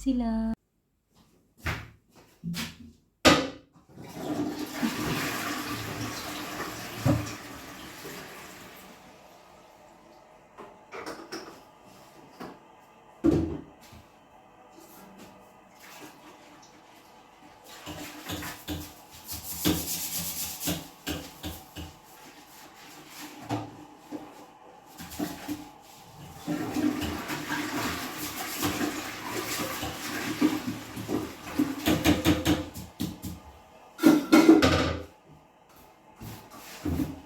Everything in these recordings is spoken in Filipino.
Priscila. Lang.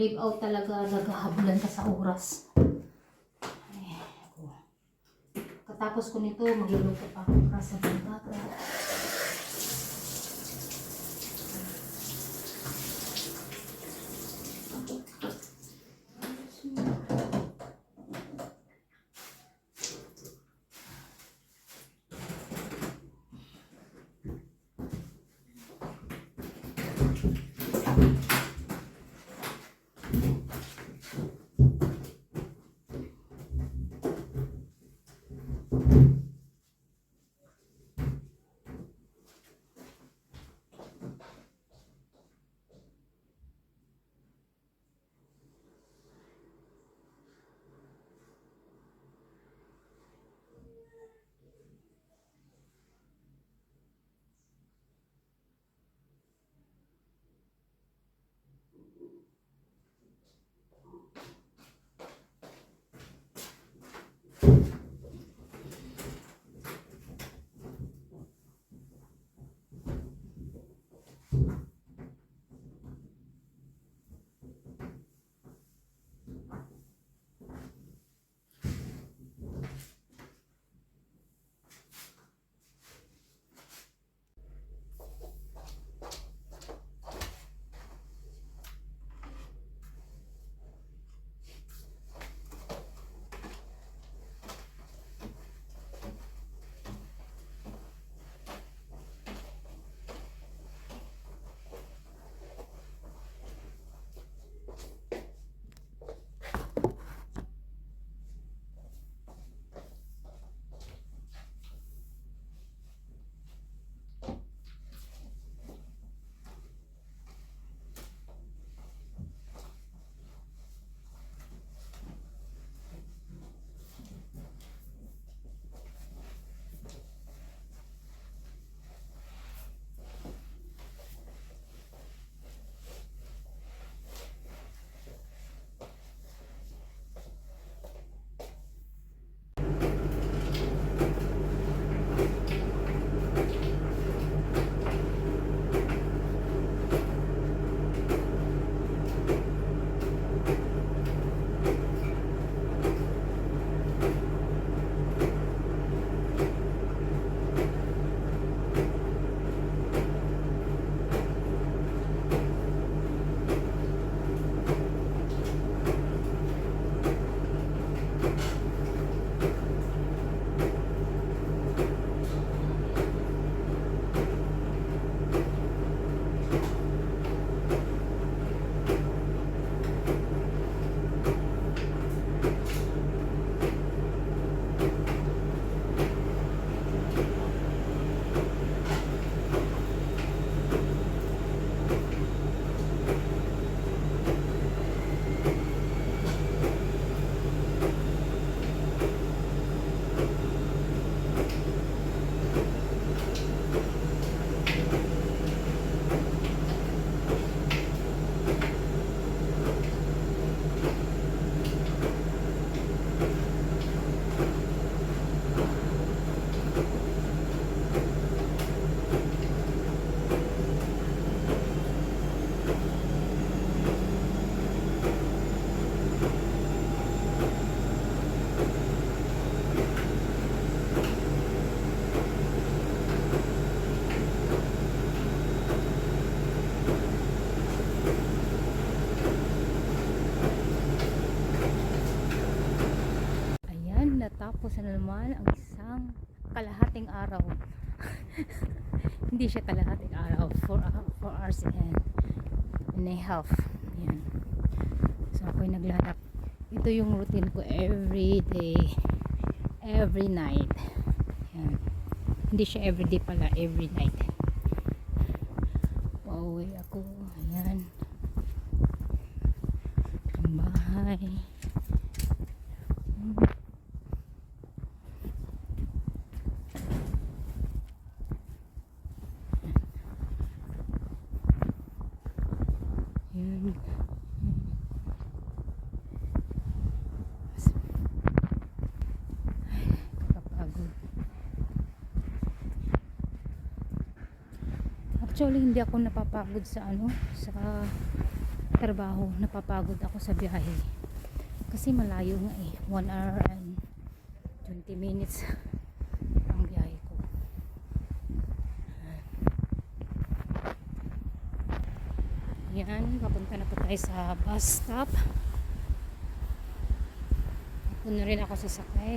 Pag leave out talaga, naghahabulan ka sa oras. Ay, ako. Katapos ko nito, magluluto pa ako para sa bintata. Tapos na naman ang isang kalahating araw. Hindi siya kalahating araw. 4 hours and, and a half. Yan. So ako'y naglalak. Ito yung routine ko every day. Every night. Yan. Hindi siya every day pala. Every night. Pauwi ako. Ayan. Ang. Yan. Ay, kapagod. Actually, hindi ako napapagod sa ano, sa trabaho. Napapagod ako sa biyahe. Kasi malayo nga eh. 1 hour and 20 minutes ang biyahe ko. Yan, papunta na po tayo sa bus stop. Na rin ako sasakay.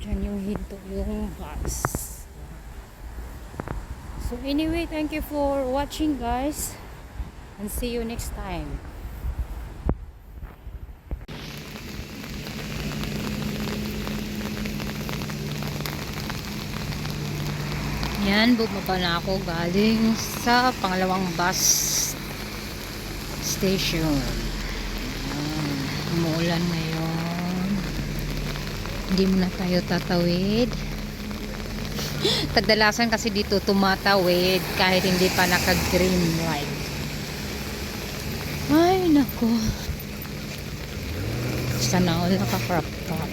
Diyan yung hinto yung bus. So anyway, thank you for watching guys. And see you next time. Yan, bumaba na ako galing sa pangalawang bus station. Yan, umuulan ngayon. Hindi muna tayo tatawid. Kadalasan kasi dito tumatawid kahit hindi pa naka-green light. Ay, nako. Sana all naka-crop top.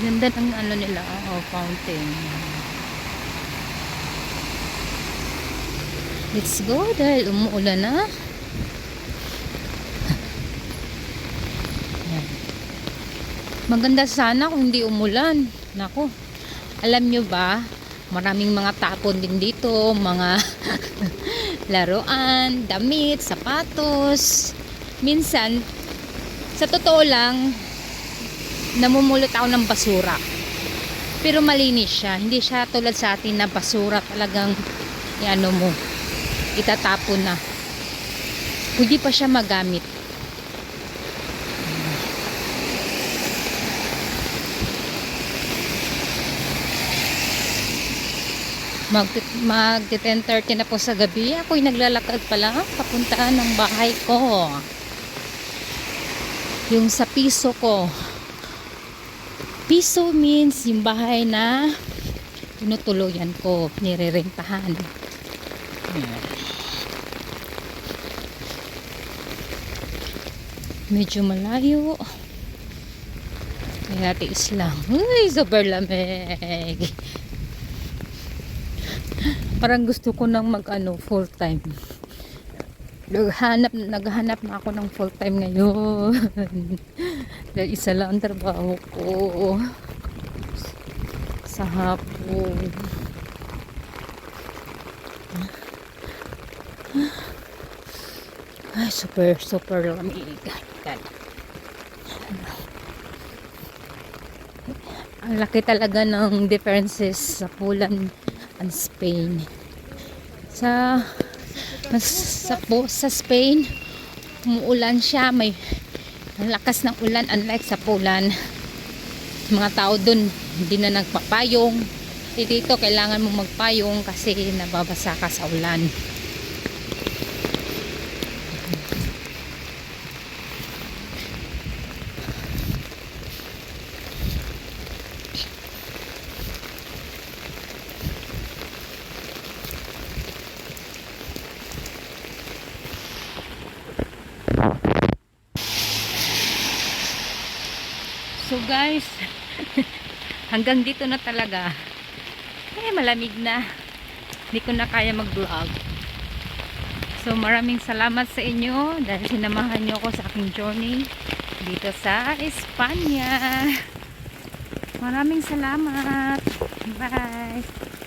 Ganda ng ano nila, oh, fountain. Let's go dahil umuulan na. Maganda sana kung hindi umulan. Nako. Alam nyo ba, maraming mga tapon din dito, mga laruan, damit, sapatos. Minsan, sa totoo lang, namumulot ako ng basura. Pero malinis siya. Hindi siya tulad sa atin na basura talagang ano mo, itatapon na. Pwede pa siya magamit. Mag, mag 10.30 na po sa gabi. Ako'y naglalakad pala papuntaan ng bahay ko. Yung sa piso ko. Piso means yung bahay na tinutuluyan ko, nirerentahan. Ayan. Medyo malayo. Kaya tiis lang. Uy, super lamig. Parang gusto ko nang mag ano, full time. Naghanap, naghanap na ako ng full time ngayon. Dahil isa lang ang trabaho ko. Sa hapon. Super, super lamig. God. Ang laki talaga ng differences sa Poland and Spain. Sa mas, sa, po, sa Spain, umuulan siya, may ang lakas ng ulan unlike sa Poland. Mga tao dun hindi na nagpapayong. Dito kailangan mo magpayong kasi nababasa ka sa ulan. So guys, hanggang dito na talaga. Eh, malamig na. Hindi ko na kaya mag-vlog. So maraming salamat sa inyo dahil sinamahan nyo ako sa aking journey dito sa Espanya. Maraming salamat. Bye.